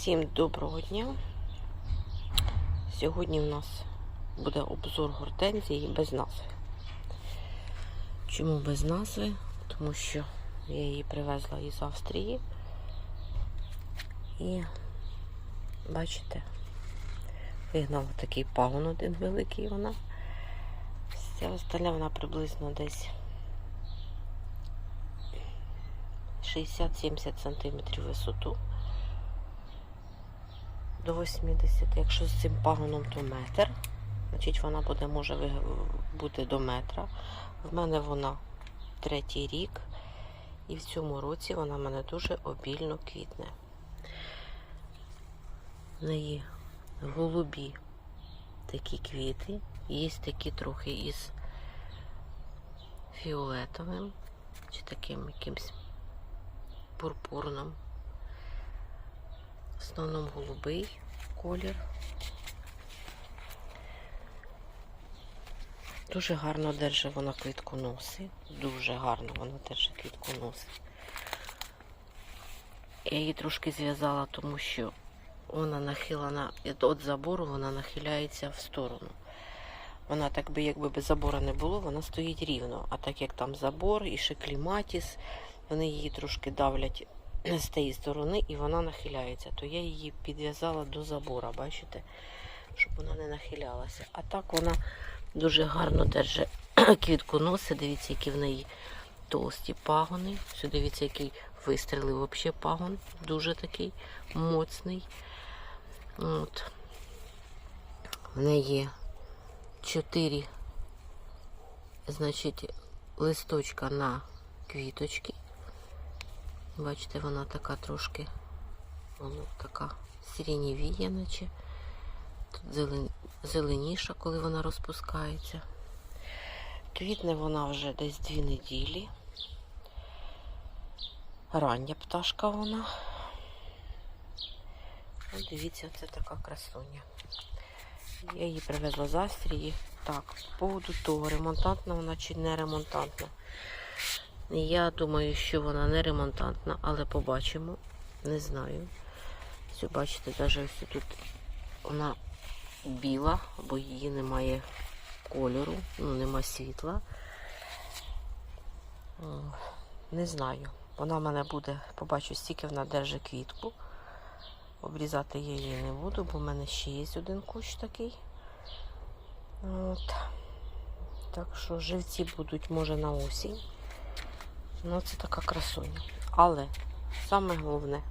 Всім доброго дня. Сьогодні в нас буде обзор гортензії без назви. Чому без назви? Тому що я її привезла із Австрії. І бачите, вигнала такий пагон один великий вона. Ця остальна вона приблизно десь 60-70 см висоту до 80. Якщо з цим пагоном, то метр. Значить, вона буде, може бути до метра. В мене вона третій рік. І в цьому році вона в мене дуже обільно квітне. В неї голубі такі квіти. Є такі трохи із фіолетовим чи таким якимсь пурпурним. В основному голубий колір. Дуже гарно держить вона квітконоси. Дуже гарно вона держить квітконоси. Я її трошки зв'язала, тому що вона нахилена від забору, вона нахиляється в сторону. Вона так би, якби без забора не було, вона стоїть рівно. А так як там забор і ще кліматіс, вони її трошки давлять з тієї сторони і вона нахиляється, то я її підв'язала до забора, бачите, щоб вона не нахилялася. А так вона дуже гарно держить квітконоси. Дивіться, які в неї толсті пагони. Все, дивіться, який вистрілив взагалі пагон. Дуже такий моцний. От. В неї чотири, значить, листочка на квіточки. Бачите, вона така трошки, воно така сиренєвіє, наче. Тут зелен... зеленіша, коли вона розпускається. Квітне вона вже десь дві неділі. Рання пташка вона. Ось дивіться, це така красуня. Я її привезла з Австрії. Так, по поводу того, ремонтантна вона чи не ремонтантна. Я думаю, що вона не ремонтантна, але побачимо. Не знаю. Все, бачите, навіть ось тут вона біла, бо її немає кольору, ну нема світла. Не знаю. Вона в мене буде, побачу, стільки вона держить квітку. Обрізати я її не буду, бо в мене ще є один кущ такий. От. Так що живці будуть, може, на осінь. Ну, це така красуня. Але саме головне,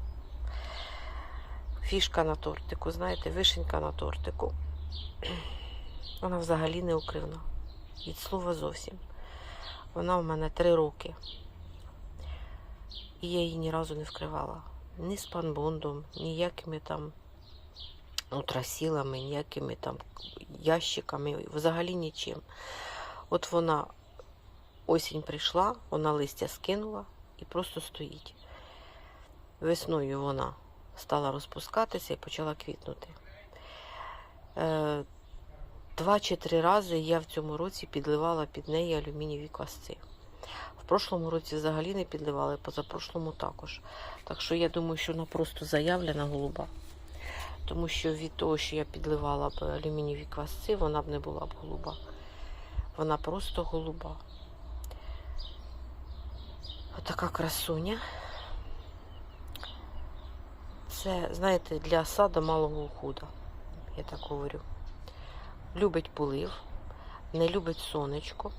фішка на тортику, знаєте, вишенька на тортику. Вона взагалі не укривна. Від слова зовсім. Вона в мене три роки. І я її ні разу не вкривала. Ні з панбондом, ніякими там утрасілами, ніякими там ящиками, взагалі нічим. От вона осінь прийшла, вона листя скинула і просто стоїть. Весною вона стала розпускатися і почала квітнути. Е, Два чи три рази я в цьому році підливала під неї алюмінієві квасці. В прошлому році взагалі не підливали, позапрошлому також. Так що я думаю, що вона просто заявлена голуба. Тому що від того, що я підливала б алюмінієві квасці, вона б не була б голуба. Вона просто голуба. Отака красуня. Це, знаєте, для сада малого уходу, я так говорю. Любить полив, не любить сонечко.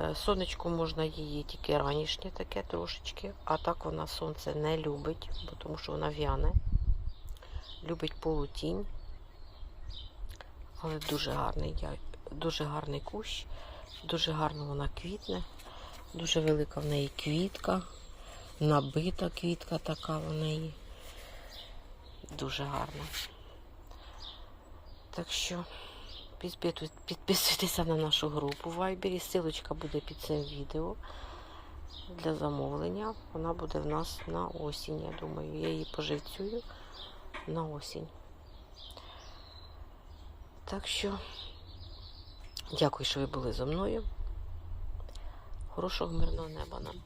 Е, Сонечко можна її тільки ранішнє таке трошечки, а так вона сонце не любить, бо тому що вона в'яне. Любить полутінь. Але дуже гарний, дуже гарний кущ, дуже гарно вона квітне, дуже велика в неї квітка, набита квітка така в неї. Дуже гарна. Так що підписуйтеся на нашу групу в Viber. Силочка буде під цим відео для замовлення. Вона буде в нас на осінь, я думаю. Я її поживцюю на осінь. Так що дякую, що ви були зі мною. Хорошого мирного неба нам.